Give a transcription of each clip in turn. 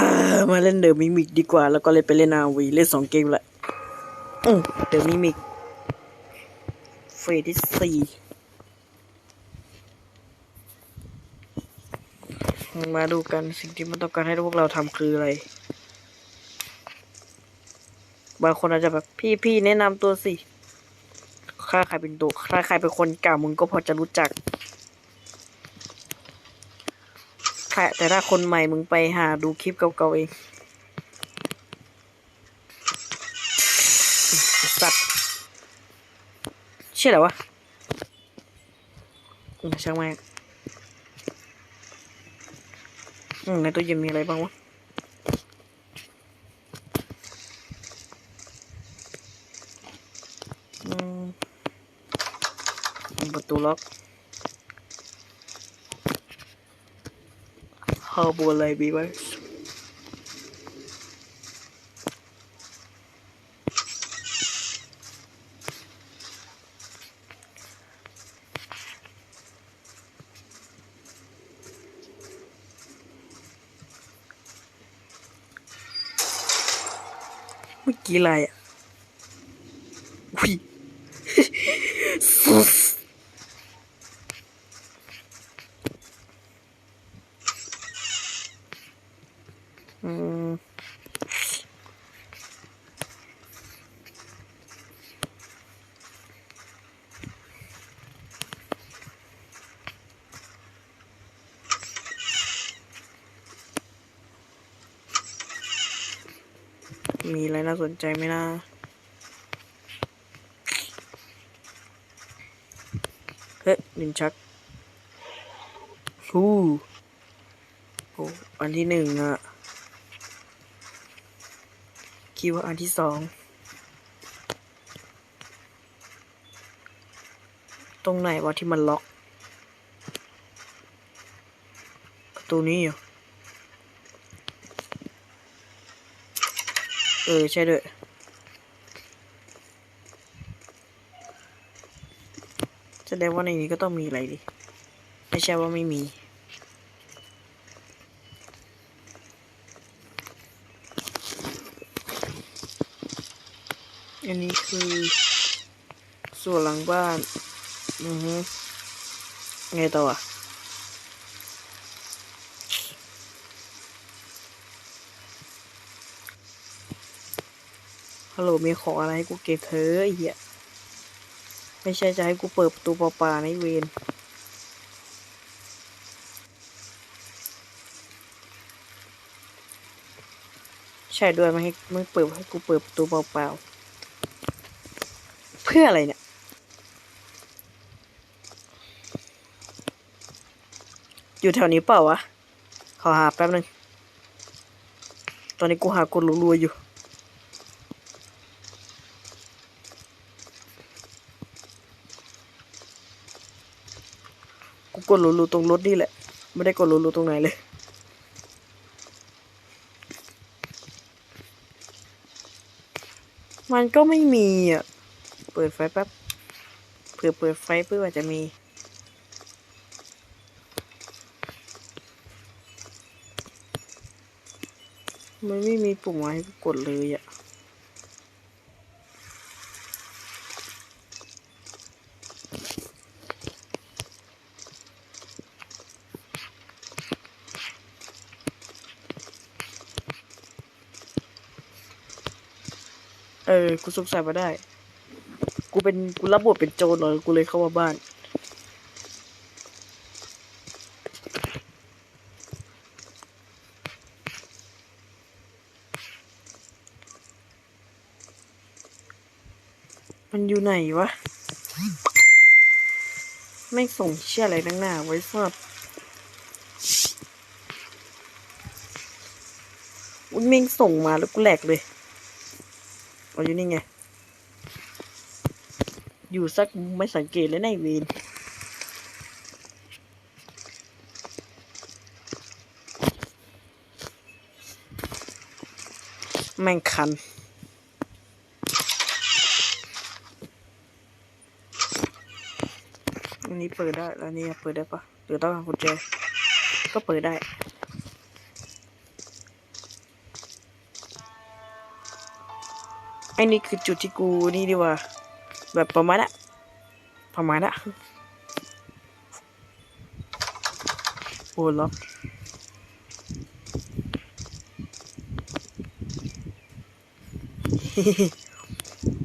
ามาเล่นเดอะมิมิกดีกว่า แล้วก็เลยไปเล่นอาวีเล่นสองเกมละเดอะมิมิกเฟสที่สี่มาดูกันสิ่งที่มันต้องการให้พวกเราทำคืออะไร บางคนอาจจะแบบพี่พี่แนะนำตัวสิถ้าใครเป็นตัวถ้าใครเป็นคนเก่ามึงก็พอจะรู้จัก ค่ะ แต่ถ้าคนใหม่มึงไปหาดูคลิปเก่าๆเองสัตว์เชื่อเหรอวะช่างแม่งอืมในตู้เย็นมีอะไรบ้างวะอืมประตูล็อก ฮาบัวอะไรบีไว้เมื่อกี้อะไรอะอุ้ย อืมมีอะไร น่าสนใจไหมนะเฮ้ยลินชักฮู้โอ้อันที่หนึ่งอะคิดว่าอันที่สองตรงไหนวะที่มันล็อกประตูนี้เหรอ เออ ใช่ด้วยแสดงว่าในนี้ก็ต้องมีอะไรดิ ไม่ใช่ว่าไม่มี อันนี้คือส่วนหลังบ้าน อือฮึไงต่ออะ ฮัลโหลมีของอะไรให้กูเก็บเธอไอ้เหี้ยไม่ใช่จะให้กูเปิดประตูเปล่าในเวนใช่ด้วยไม่ให้มึงเปิดให้กูเปิดประตูเปล่าๆเพื่ออะไรเนี่ยอยู่แถวนี้เปล่าวะ ขอหาแป๊บนึง ตอนนี้กูหากดรัวๆอยู่ ดรัวๆตรงรถนี่แหละ ไม่ได้กดรัวๆตรงไหนเลยมันก็ไม่มีอะ เปิดไฟแป๊บ เผื่อเปิดไฟเพื่อจะมี มันไม่มีปุ่มอะไรให้กดเลยอะ ออกูสงสัยมาได้ กูเป็นกูรับบทเป็นโจรเหรอกูเลยเข้ามาบ้านมันอยู่ไหนวะ ไม่ส่งเชี่ยอะไรตั้งหน้าไว้สับอุ้ยแม่งส่งมาแล้วกูแหลกเลย เอาอยู่นี่ไง อยู่สักไม่สังเกตเลยในะไอ้เวนแม่งคันอันนี้เปิดได้ แล้วนนี่เปิดได้ปะหรือต้องหากุญแจก็เปิดได้ อ้นี่คือจุดที่กูนี่ดีกว่า แบบประมาณน่ะประมาณน่ะโอ้ล็อก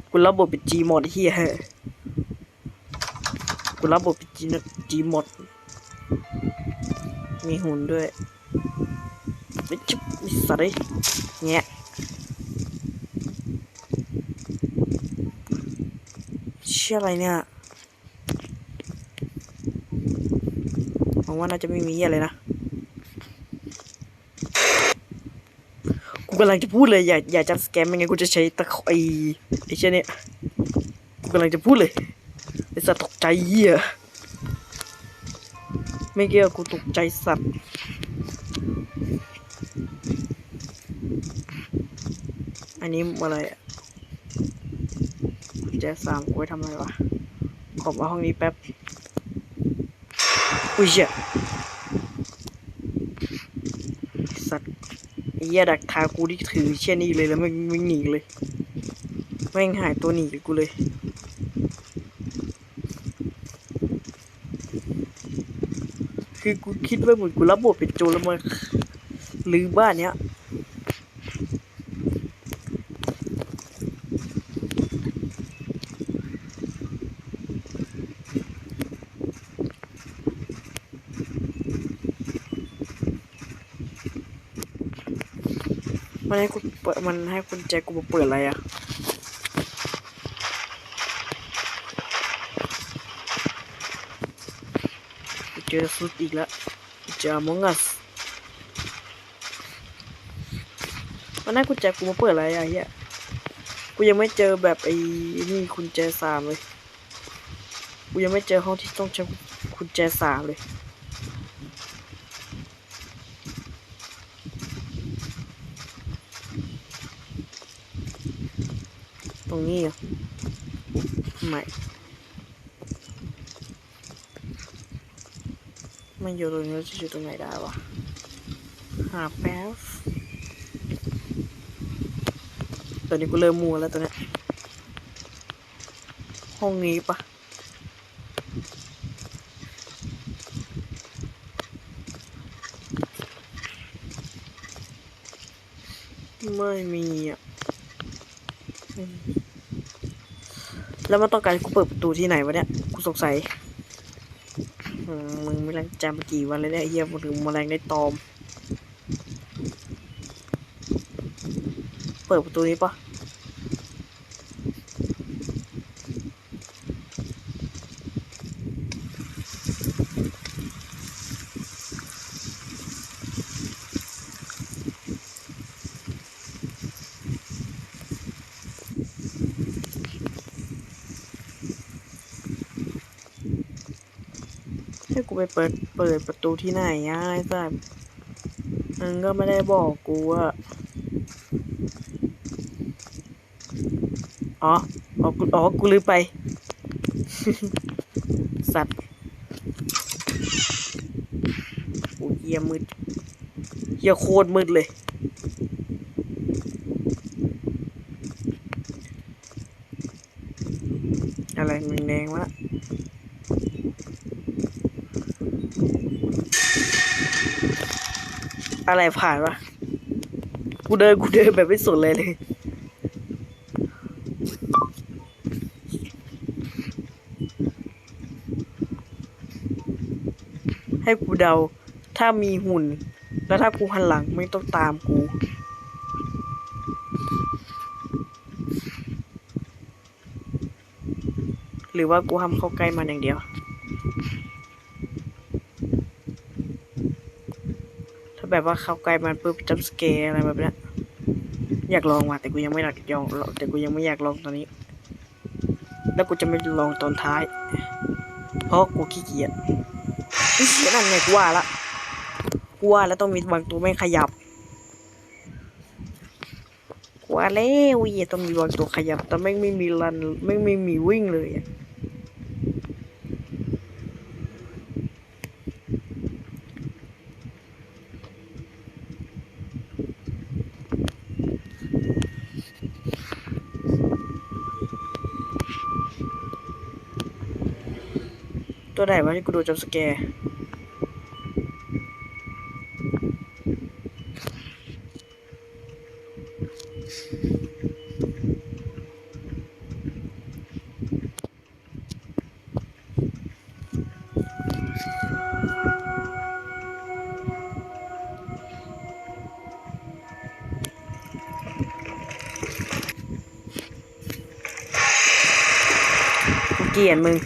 กูรับบทเป็นจีหมดเฮียกูรับบทเป็นจีจีหมด มีหุ่นด้วยไม่จุบมีสัตว์เลยแงะ ชื่ออะไรเนี่ยหวังว่าน่าจะไม่มีอะไรนะ กูกำลังจะพูดเลยอย่าอย่าจับสแกมไม่งั้นกูจะใช้ตะขอไอไอเช่นเนี่ยกูกำลังจะพูดเลยไอสัตว์ตกใจเหี้ยไม่เกี่ยวกูตกใจสัตว์อันนี้อะไรอะ แจสามกูไว้ทำอะไรวะขอมาห้องนี้แป๊บ อุ้ยเชี่ยสัตว์ไอ้เหี้ยดักทากูที่ถือเช่นนี้เลยแล้วไม่ไม่หนีเลยแม่งหายตัวหนีกูเลยคือกูคิดว่าเหมือนกูรับบทเป็นโจรแล้วมาลือบ้านเนี้ย มันให้กูเปิดมันให้กุญแจกูมาเปิดอะไรอะเจอสุดอีกแล้วเจอมองัสมันให้กุญแจกูมาเปิดอะไรอะเฮียกูยังไม่เจอแบบไอ้นี่กุญแจสามเลย กูยังไม่เจอห้องที่ต้องใช้กุญแจสามเลย รงนี้เหรอะไม่มันอยู่ตรงนี้จะอยู่ตรงไหนได้วะหาแป๊บตอนนี้กูเริ่มมัวแล้วตอนเนี้ยห้องนี้ปะไม่มีอะ แล้วมันต้องการกูเปิดประตูที่ไหนวะเนี่ยกูสงสัยมึงไม่แรงจำมกี่วันเลยเนี่ยเฮียมึงถึงแรงได้ตอม เปิดประตูนี้ปะ กูไปเปิดเปิดประตูที่ไหนอะไอ้สัสมึงก็ไม่ได้บอกกูอะอ๋ออ๋อกูอ๋อกูลืมไป สัตว์โอ้ยเยี่ยมืดเยี่ยโคตรมืดเลย อะไรแดงๆวะ อะไรผ่านวะกูเดินกูเดินแบบไม่สนเลยเลยให้กูเดา ถ้ามีหุ่น แล้วถ้ากูหันหลังไม่ต้องตามกู หรือว่ากูห้ามเข้าใกล้มันอย่างเดียว ถ้า แบบว่าเข้าใกล้มันปุ๊บจัมสเกร์อะไรแบบนี้อยากลองว่ะแต่กูยังไม่อยากลองแต่กูยังไม่อยากลองตอนนี้ แล้วกูจะไม่ลองตอนท้าย เพราะกูขี้เกียจไอ้เสียนั่นไงกูว่าละกูว่าแล้วต้องมีบางตัวไม่ขยับกูว่าแล้วเหี้ยต้องมีบางตัวขยับแต่ไม่ไม่มีรันไม่ไม่มีวิ่งเลยอะ ตัวไหนวะที่กูดนจับสแกร์เกียดมึง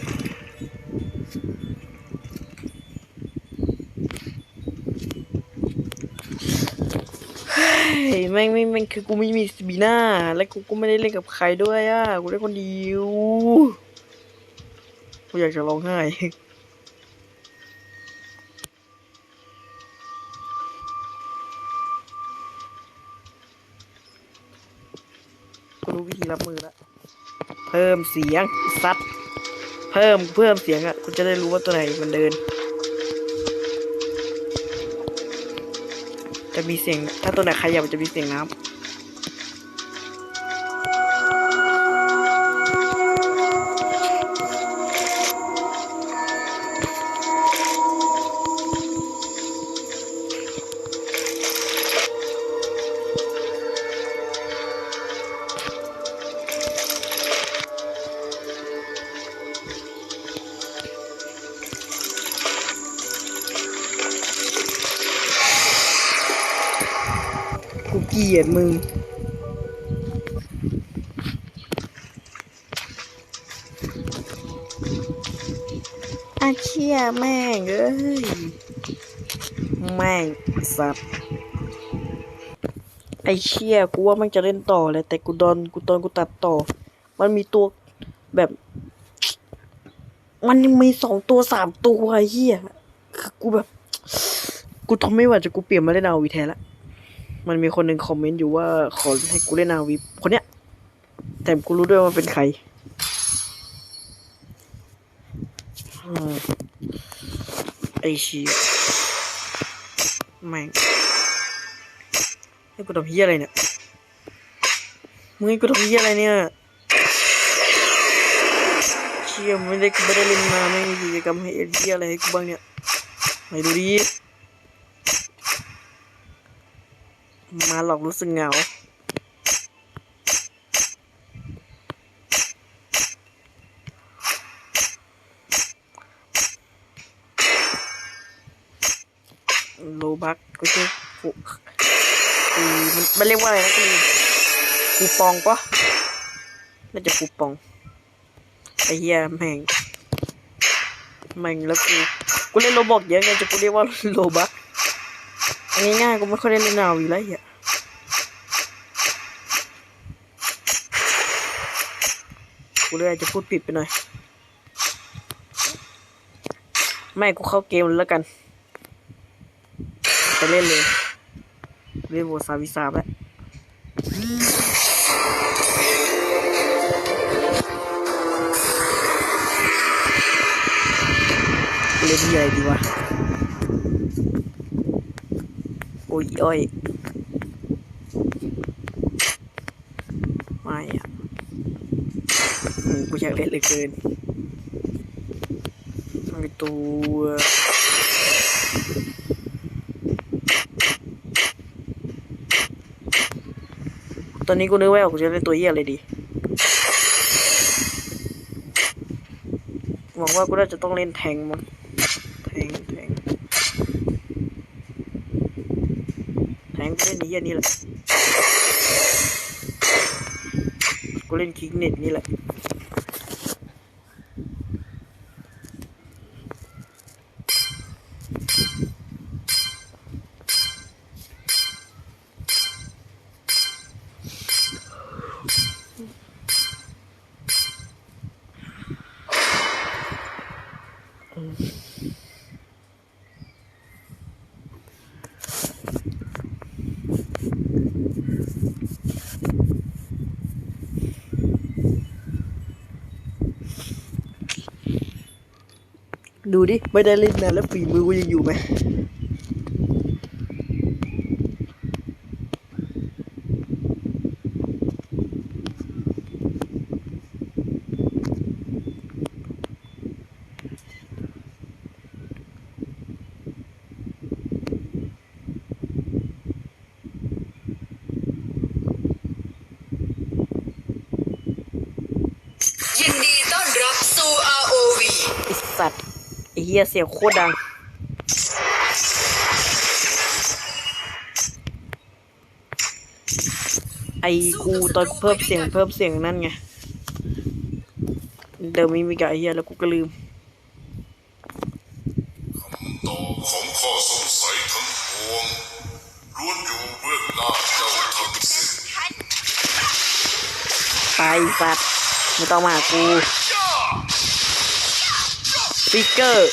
เฮ้ย แม่งไม่งแม่งคือกูไม่มีสบีน่าและกูก็ไม่ได้เล่นกับใครด้วยอะกูเล่นคนเดียวกูอยากจะร้องไห้กูรู้วิธีรับมือแล้วเพิ่มเสียงซัดเพิ่มเพิ่มเสียงอะกูจะได้รู้ว่าตัวไหนมันเดิน จะมีเสียง ถ้าตัวไหนขยับจะมีเสียงน้ำ เกียดมึง อาเชี่ยแม่งเอ้ย แม่งสัตว์ไอเชี่ยกูว่ามันจะเล่นต่อเลยแต่กูตอนกูตอนกูตัดต่อ มันมีตัวแบบ มันยังมีสองตัวสามตัวไอ้เหี้ยคือกูแบบ กูทนไม่ไหวจะกูเปลี่ยนมาเล่นเอาวีแทนละ มันมีคนหนึ่งคอมเมนต์อยู่ว่าขอให้กูเล่นนาวิคนเนี้ย แต่กูรู้ด้วยว่าเป็นใครอไอเชียแม่งให้กูทำเฮียอะไรเนี่ย มึงให้กูทำเฮียอะไรเนี่ยเชี่ยไม่ได้กูไม่ได้เล่นมาไม่มีกิจกรรมให้เอ็ดเฮียอะไรให้กูบ้างเนี่ยไหนดูดิ มาหลอกรู้สึกเหงา โลบักก็คือกูกูมันมันเรียกว่าอะไรนะกูกูปองปะน่าจะกูปอง ไอ้เหี้ยแม่งแม่งแล้วกู กูเล่นโลบอกเยอะไงจะกูเรียกว่าโลบัก อันนี้ง่ายกูไม่ค่อยได้เล่นนาวีแล้วเหี้ยกูเลยอาจจะพูดผิดไปหน่อย ไม่กูเข้าเกมแล้วกัน ไปเล่นเลยเล่นโวซาวิซาแล้วเล่นที่อะไรดีวะ โอ้ยโอ้ยไม่อะกูอยากเล่นเลยเกินไอตัวตอนนี้กูนึกไม่ออกกูจะเล่นตัวเหี้ยอะไรดีหวังว่ากูน่าจะต้องเล่นแทงมั้งแทงแทงแทงกูเล่นนี้อันนี่แหละกูเล่นคิกเน็ตนี่แหละ ดูดิ ไม่ได้เล่นนานแล้วฝีมือกูยังอยู่ไหม สัตว์ ไอ้เหี้ยเสียงโคตรดัง ไอ้กูตอนเพิ่มเสียงเพิ่มเสียงนั่นไง เดิมมีมีกับไอ้เหี้ยแล้วกูก็ลืมตอบของข้อสงสัยทั้งปวงล้วนอยู่เบื้องหน้าเจ้าทั้งสิ้นไปสัตว์ไม่ต้องมาหากูสปิกเกอร์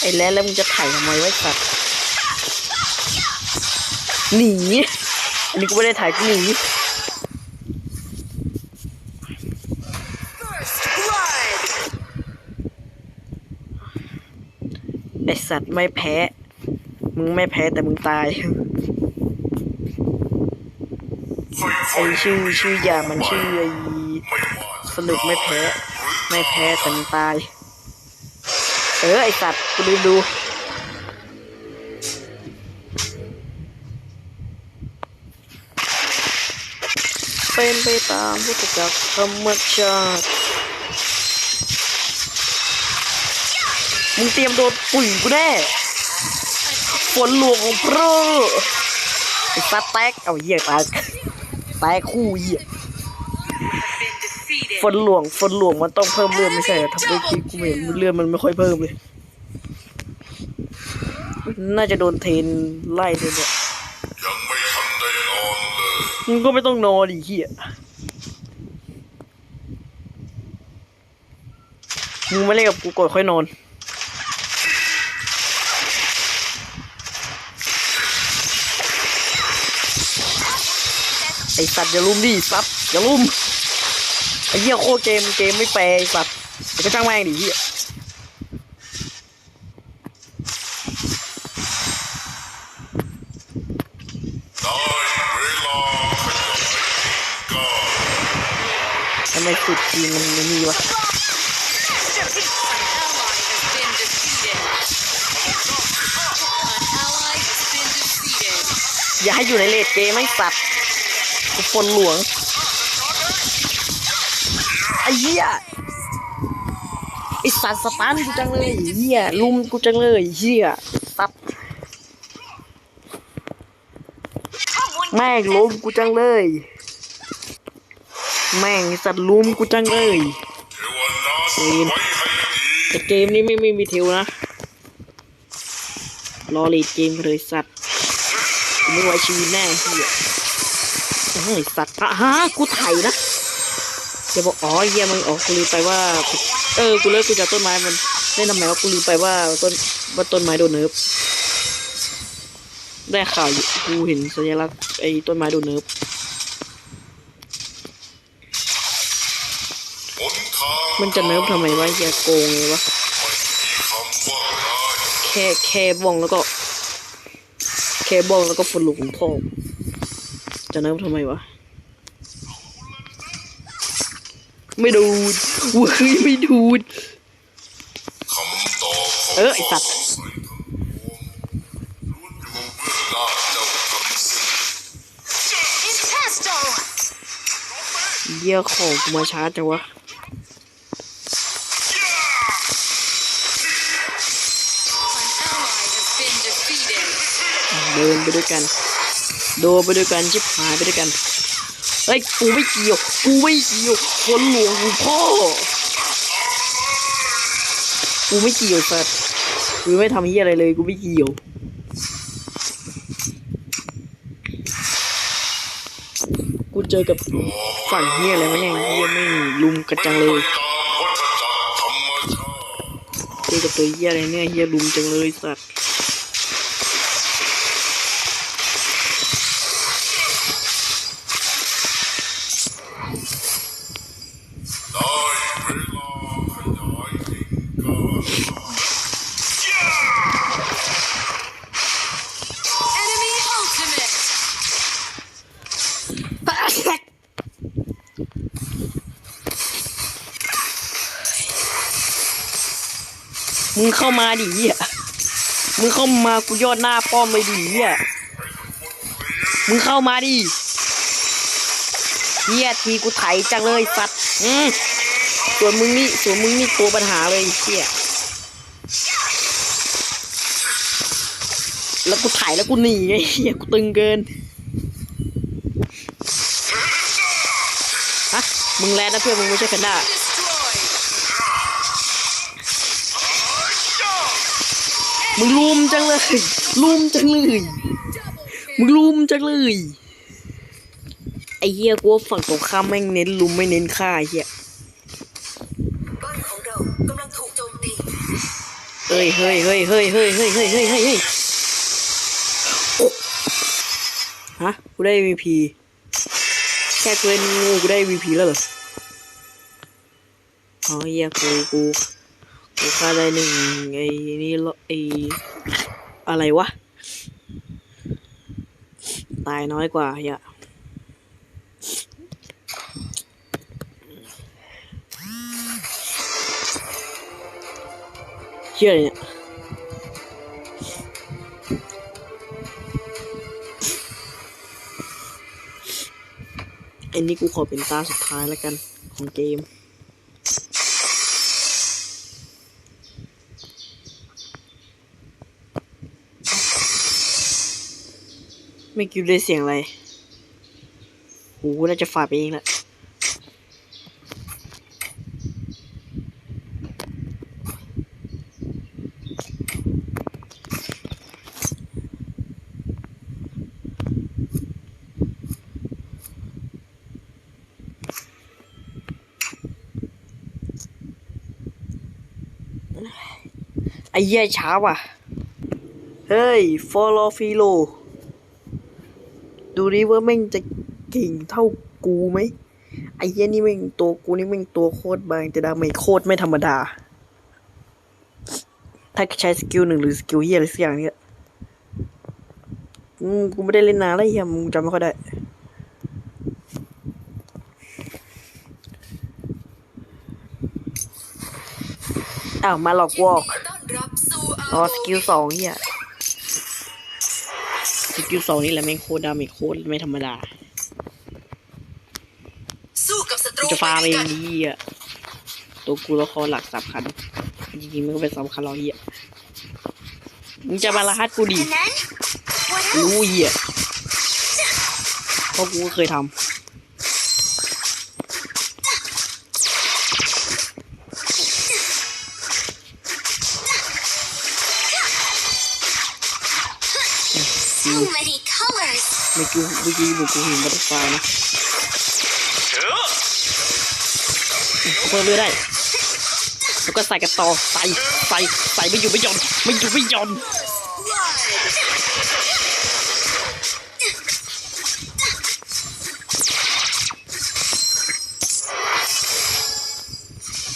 ไอ้แล้วแล้วมึงจะถ่ายทำไมไว้สัตว์หนีอันนี้กูไม่ได้ถ่ายกูหนีไอสัตว์ไม่แพ้ มึงไม่แพ้แต่มึงตายไอชื่อชื่อยามันชื่อไอสรุปไม่แพ้ ไม่แพ้แต่มึงตาย เออ ไอสัตว์กูลืมดูเป็นไปตามพุทธจักรธรรมชาติมึงเตรียมโดนปุ๋ยกูแน่ฝนหลวงของพระไอ้สัตว์แตก เอาเหี้ยแตกแตกคู่เหี้ย ฝนหลวงฝนหลวงมันต้องเพิ่มเลือดไม่ใช่เหรอทำไมกี้กูเห็นเลือดมันไม่ค่อยเพิ่มเลย น่าจะโดนเทนไล่เลยเนี่ยยังไม่ทันได้นอนเลยมึงก็ไม่ต้องนอนดิเหี้ยมึงไมาเล่นกับกูก่อนค่อยนอนไอสัตว์อย่าลุมดิสัตว์อย่าลุม ไอ้เหี้ยโคเกมเกมไม่แปลไอสัตว์แต่ก็ช่างแม่งดิเหี้ยได้เวลาขยายก้าวทำไมสุดทีมันไม่มีวะอย่าให้อยู่ในเลดเกมไม่สัตว์คนหลวง เหี้ยไอสัตว์สตันกูจังเลยเหี้ยลุมกูจังเลยเหี้ยสัตว์แม่งลุมกูจังเลย แม่งสัตว์ลุมกูจังเลยเทวนาสไว้ให้ดีแต่เกมนี้ไม่ไม่มีเทวนะรอลีดเกมเลยสัตว์ไม่ไว้ชีวิตแน่เฮียเฮ้ยสัตว์อะฮะกูไถนะ จะบอกอ๋อเฮียมึงอ๋อกูลืมไปว่า เออกูเลิกกูจะต้นไม้มันได้ทำไมว่ากูลืมไปว่าต้นว่าต้นไม้โดนเนิร์ฟได้ข่าวกูเห็นสัญลักษณ์ไอ้ต้นไม้โดนเนิร์ฟหนทางมันจะเนิร์ฟทำไมวะเฮียโกงไงวะคำว่าร้ายแค่แค่บ้องแล้วก็ แค่บ้องแล้วก็ฝนหลุกของพ่อจะเนิร์ฟทำไมวะ ไม่ดูดเว้ยไม่ดูดเออไอสัตว์ข้สงสัยอยู่เยี่ยของมาช้าจังวะเดินไปด้วยกัน โดไปด้วยกัน ชิบหายไปด้วยกัน ฮ้ยกูไม่เกี่ยวกูไม่เกี่ยวคนหลวงกูพ่อกูไม่เกี่ยวสัตว์กูไม่ทำเฮียอะไรเลยกูไม่เกี่ยวกูเจอกับฝั่งเฮียอะไรวะเนี่ยเฮียไม่ลุมกันจังเลยเจอกับตัวเฮียอะไรเนี่ยเฮียลุมจังเลยสัตว์ งเข้ามาดิมึงเข้ามากูยอดหน้าป้อมเลยดิเฮียมึงเข้ามาดิเฮียทีกูไถจังเลยสัตว์อืมส่วนมึงนี่ส่วนมึงนี่ตัวปัญหาเลยเฮียแล้วกูไถแล้วกูหนีไงเฮียกูตึงเกินฮะมึงแลนนะเพื่อนมึงไม่ใช่แพนด้า มึงลุมจังเลยลุมจังเลยมึงลุมจังเลยไอ้เหี้ยกูว่าฝั่งตรงข้ามแม่งเน้นลุมไม่เน้นฆ่าไอ้เหี้ยบ้านของเรากำลังถูกโจมตีเฮ้ยเฮ้ยเฮ้ยเฮ้ยเฮ้ยเฮ้ยเฮ้ยเฮ้ยเฮ้ยเฮ้ยโอ๊ะฮะกูได้ MVP แค่กูเล่นงูกูได้ MVP แล้วเหรออ๋อเหี้ยกูกู กูฆ่าได้หนึ่งไอ้นี่ไอ้อะไรวะ ตายน้อยกว่าเหี้ยเชื่อเนี่ยอันนี้กูขอเป็นตาสุดท้ายแล้วกันของเกม ไม่คิดได้เสียงอะไรโอ้น่าจะฝาไปเองแหละไอ้เหี้ยช้าว่ะ เฮ้ย ฟอลอฟิโล ดูดิว่าแม่งจะเก่งเท่ากูไหมไอ้เหี้ยนี่แม่งตัวกูนี่แม่งตัวโคตรบางแต่ดาเมจโคตรไม่ธรรมดา ถ้าใช้สกิลหนึ่งหรือสกิลเหี้ยอะไรสักอย่างเนี่ยอืมกูไม่ได้เล่นนานแล้วเหี้ยมึงจำไม่ค่อยได้อ้าวมาหลอกวอกต้อนรับสู่อ๋อสกิลสองเฮีย กิลสองนี่แหละแม่งโคตรดาเมจโคตรไม่ธรรมดาสู้กับศัตรูจะฟาร์มไปเอด้วยงกันนี่อะตัวกูละครหลักสำคัญจริงๆมันก็เป็นสำคัญเราเฮียมึงจะมาละฮัดกูดินั้นรู้เฮียเพราะกูก็เคยทำ อืม many colors เมื่อกี้เมื่อกี้เหมือนกูเห็นบัตเตอร์ไฟลายนะเพิ่มเรื่อยได้แล้วก็ใส่กันต่อใส่ใส่ใส่ไม่อยู่ไม่หย่อนไม่อยู่ไม่หย่อน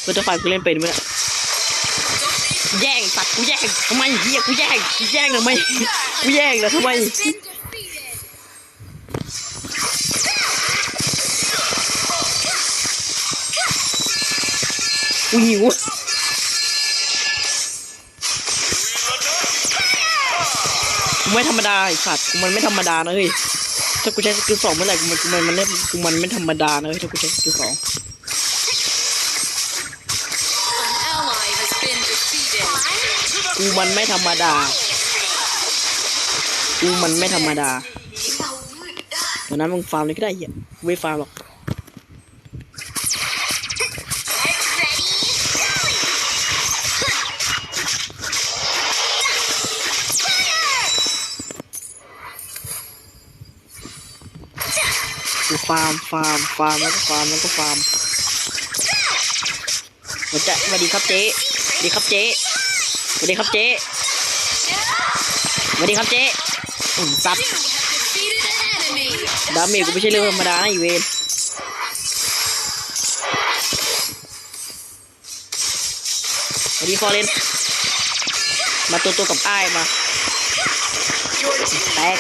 บัตเตอร์ไฟลายกูเล่นเป็นไหมเนี่ยแย่งสัตว์กูแย่งทำไมเฮียกูแย่งกูแย่งทำไม กูแย่งเหรอทำไมกูหิวกูไม่ธรรมดาไอ้สัตว์กูมันไม่ธรรมดานะเฮ้ยถ้ากูใช้สกิลสองเมื่อไหร่กูมันกูมันมันไม่กูมันไม่ธรรมดานะเฮ้ยถ้ากูใช้สกิลสองกูมันไม่ธรรมดา กูมันไม่ธรรมดาตอนนั้นมึงฟาร์มเลยก็ได้เหี้ยไม่ฟาร์มหรอกกูฟาร์มฟาร์มฟาร์มแล้วก็ฟาร์มแล้วก็ฟาร์มหัวใจสวัสดีครับเจ๊สวัสดีครับเจ๊สวัสดีครับเจ๊สวัสดีครับเจ๊ อืมซัด You have defeated an enemy. ดาเมจกูไม่ใช่เรื่องธรรมดานะอีเวนสวัสดีฟอร์เรนมาตัวตัวกับไอ้มาแตก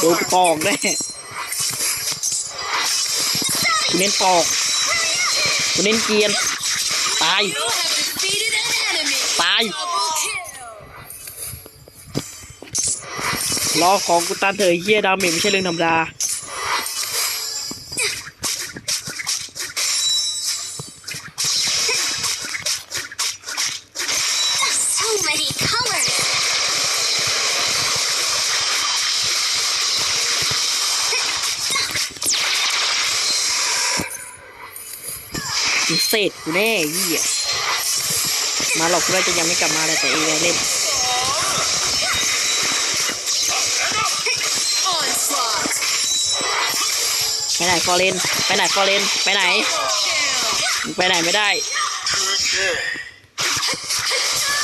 โดนปอกแน่กูเน้นปอกกูเน้นเกียนตาย You have defeated an enemy. ตาย ล้อของกูตันเถอะเฮียดาเมจไม่ใช่เรื่องธรรมดาเศษกูแน่ยี่มาหลอกกูได้จะยังไม่กลับมาเลยแต่เอเล่น ไปไหนฟอเรนไปไหนฟอเรนไปไหน ไปไหนไม่ได้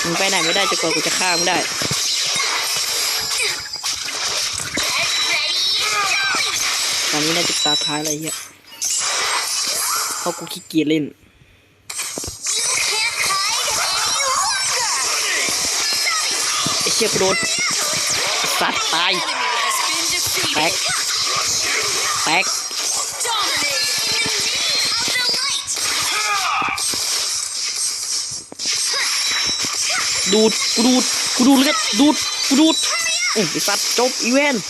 มึงไปไหนไม่ได้จนกว่ากูจะฆ่ามึงได้ตอนนี้น่าจะตาท้ายอะไรเงี้ยเพราะกูขี้เกียจเล่นไอเชี่ยกูโดนสัตว์ตายแตกแตก ดูดกูดูดกูดูดเลือดดูดกูดูดไอ้สัตว์จบอีเวนต์